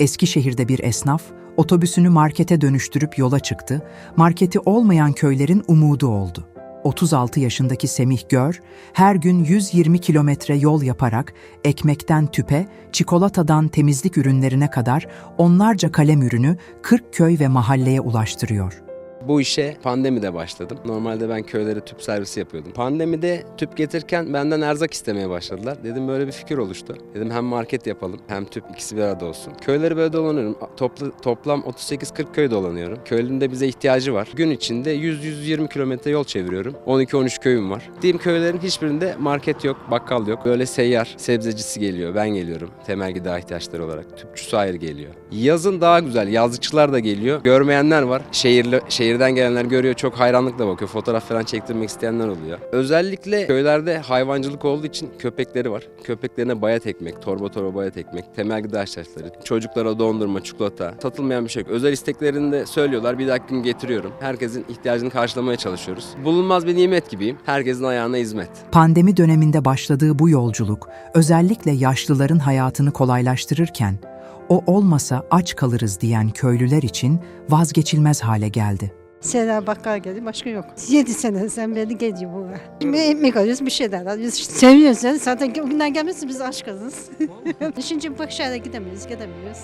Eskişehir'de bir esnaf, otobüsünü markete dönüştürüp yola çıktı, marketi olmayan köylerin umudu oldu. 36 yaşındaki Semih Gör, her gün 120 kilometre yol yaparak ekmekten tüpe, çikolatadan temizlik ürünlerine kadar onlarca kalem ürünü 40 köy ve mahalleye ulaştırıyor. Bu işe pandemide başladım. Normalde ben köylere tüp servisi yapıyordum. Pandemide tüp getirirken benden erzak istemeye başladılar. Dedim böyle bir fikir oluştu. Dedim hem market yapalım hem tüp ikisi bir arada olsun. Köyleri böyle dolanıyorum. Toplu, toplam 38-40 köy dolanıyorum. Köylünün de bize ihtiyacı var. Gün içinde 100-120 kilometre yol çeviriyorum. 12-13 köyüm var. Diyeyim köylerin hiçbirinde market yok, bakkal yok. Böyle seyyar sebzecisi geliyor. Ben geliyorum. Temel gıda ihtiyaçları olarak. Tüpçüsü ayrı geliyor. Yazın daha güzel. Yazlıkçılar da geliyor. Görmeyenler var. Şehirli, şehirden gelenler görüyor. Çok hayranlıkla bakıyor. Fotoğraf falan çektirmek isteyenler oluyor. Özellikle köylerde hayvancılık olduğu için köpekleri var. Köpeklerine bayat ekmek, torba torba bayat ekmek, temel gıda ihtiyaçları, çocuklara dondurma, çikolata, satılmayan bir şey yok. Özel isteklerini de söylüyorlar. Bir dahaki getiriyorum. Herkesin ihtiyacını karşılamaya çalışıyoruz. Bulunmaz bir nimet gibiyim. Herkesin ayağına hizmet. Pandemi döneminde başladığı bu yolculuk özellikle yaşlıların hayatını kolaylaştırırken o olmasa aç kalırız diyen köylüler için vazgeçilmez hale geldi. Sera bakkal geldi başka yok. 7 seneden beri geliyor buraya. Şimdi ekmek alıyoruz bir şeyler alıyoruz. Seviyoruz yani zaten o günden gelmezse biz kalırız. Şimdi başarıya gidemeyiz gidemiyoruz.